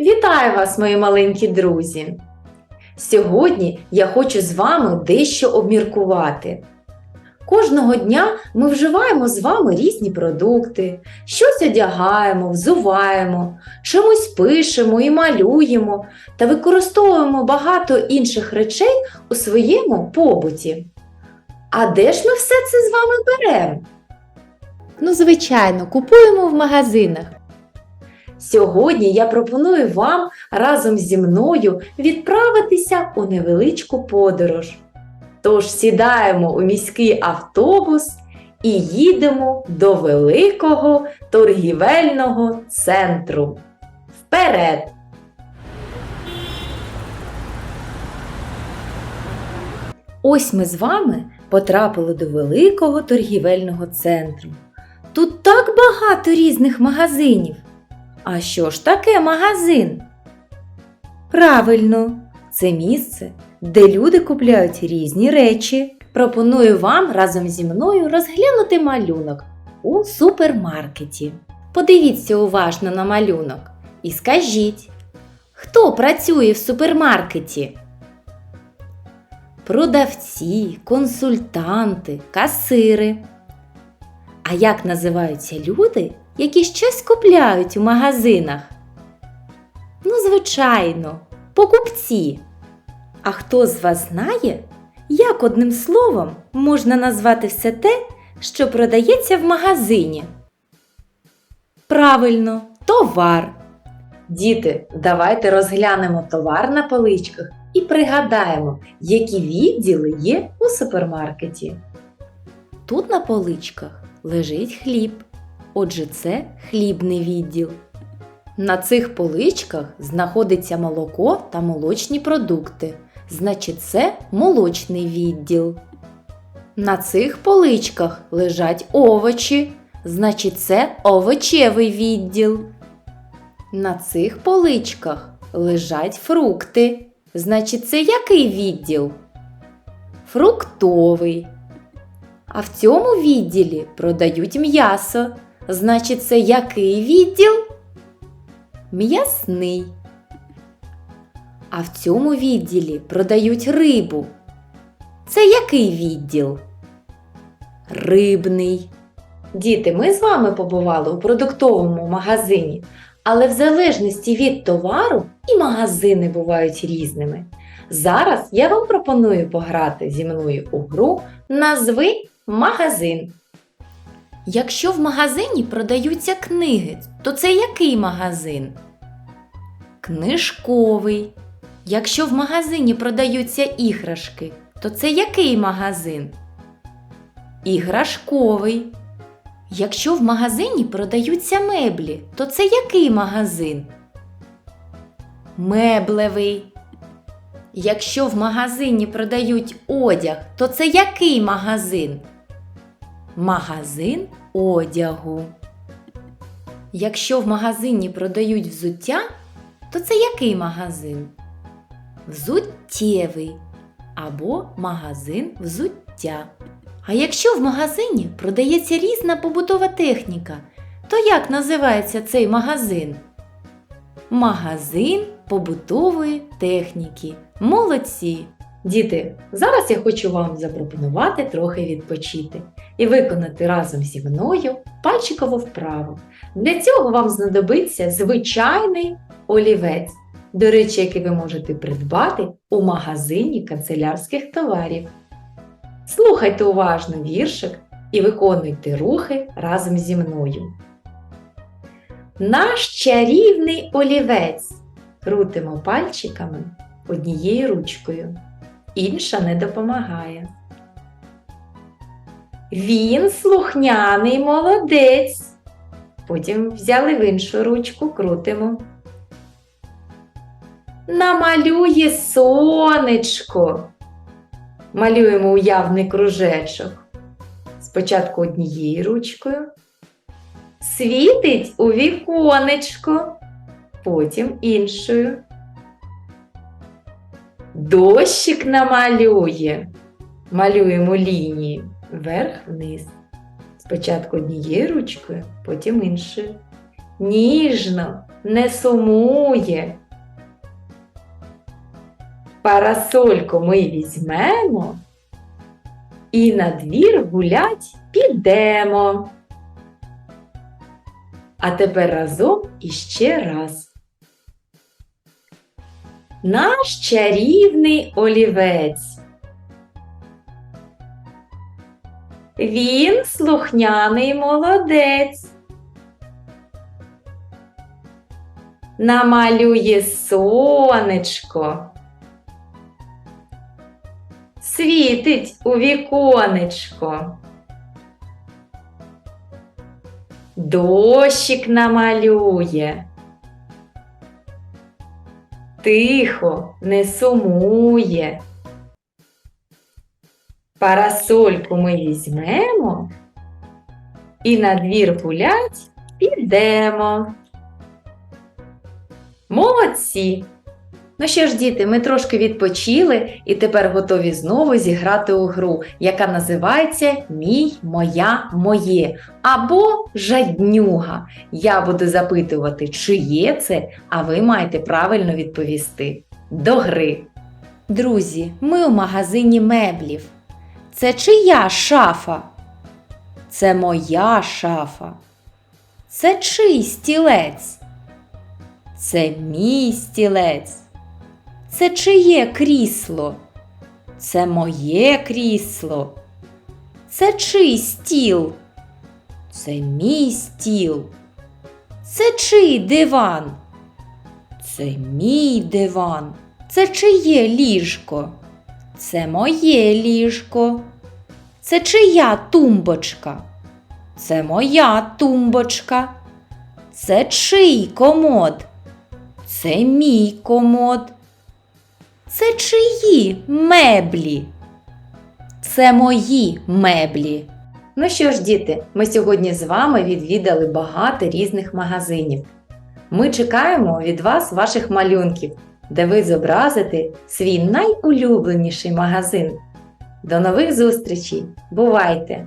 Вітаю вас, мої маленькі друзі! Сьогодні я хочу з вами дещо обміркувати. Кожного дня ми вживаємо з вами різні продукти, щось одягаємо, взуваємо, чимось пишемо і малюємо та використовуємо багато інших речей у своєму побуті. А де ж ми все це з вами беремо? Ну, звичайно, купуємо в магазинах. Сьогодні я пропоную вам разом зі мною відправитися у невеличку подорож. Тож сідаємо у міський автобус і їдемо до великого торгівельного центру. Вперед! Ось ми з вами потрапили до великого торгівельного центру. Тут так багато різних магазинів. А що ж таке магазин? Правильно, це місце, де люди купляють різні речі. Пропоную вам разом зі мною розглянути малюнок у супермаркеті. Подивіться уважно на малюнок і скажіть, хто працює в супермаркеті? Продавці, консультанти, касири. А як називаються люди, які щось купляють у магазинах? Ну, звичайно, покупці. А хто з вас знає, як одним словом можна назвати все те, що продається в магазині? Правильно, товар. Діти, давайте розглянемо товар на поличках і пригадаємо, які відділи є у супермаркеті. Тут на поличках лежить хліб. Отже, це хлібний відділ. На цих поличках знаходиться молоко та молочні продукти. Значить, це молочний відділ. На цих поличках лежать овочі. Значить, це овочевий відділ. На цих поличках лежать фрукти. Значить, це який відділ? Фруктовий. А в цьому відділі продають м'ясо. Значить, це який відділ? М'ясний. А в цьому відділі продають рибу. Це який відділ? Рибний. Діти, ми з вами побували у продуктовому магазині, але в залежності від товару і магазини бувають різними. Зараз я вам пропоную пограти зі мною у гру Назви магазин. Якщо в магазині продаються книги, то це який магазин? Книжковий. Якщо в магазині продаються іграшки, то це який магазин? Іграшковий. Якщо в магазині продаються меблі, то це який магазин? Меблевий. Якщо в магазині продають одяг, то це який магазин? Магазин одягу. Якщо в магазині продають взуття, то це який магазин? Взуттєвий або магазин взуття. А якщо в магазині продається різна побутова техніка, то як називається цей магазин? Магазин побутової техніки. Молодці! Діти, зараз я хочу вам запропонувати трохи відпочити і виконати разом зі мною пальчикову вправу. Для цього вам знадобиться звичайний олівець, до речі, який ви можете придбати у магазині канцелярських товарів. Слухайте уважно віршик і виконуйте рухи разом зі мною. Наш чарівний олівець. Крутимо пальчиками однією ручкою. Інша не допомагає. Він слухняний молодець. Потім взяли в іншу ручку, крутимо. Намалює сонечко. Малюємо уявний кружечок. Спочатку однією ручкою. Світить у віконечко. Потім іншою. Дощик намалює. Малюємо лінії вверх-вниз. Спочатку однією ручкою, потім іншою. ніжно, не сумує. Парасольку ми візьмемо і на двір гулять підемо. А тепер разом іще раз. Наш чарівний олівець. Він слухняний молодець. Намалює сонечко. Світить у віконечко. Дощик намалює. Тихо, не сумує. Парасольку ми візьмемо і на двір гулять підемо. Молодці! Ну що ж, діти, ми трошки відпочили і тепер готові знову зіграти у гру, яка називається Мій, моя, моє або жаднюга. Я буду запитувати, чи є це, а ви маєте правильно відповісти. До гри! Друзі, ми у магазині меблів. Це чия шафа? Це моя шафа. Це чий стілець? Це мій стілець. Це чиє крісло? Це моє крісло. Це чий стіл? Це мій стіл. Це чий диван? Це мій диван. Це чиє ліжко? Це моє ліжко. Це чия тумбочка? Це моя тумбочка. Це чий комод? Це мій комод. Це чиї меблі? Це мої меблі. Ну що ж, діти, ми сьогодні з вами відвідали багато різних магазинів. Ми чекаємо від вас ваших малюнків, де ви зобразите свій найулюбленіший магазин. До нових зустрічей! Бувайте!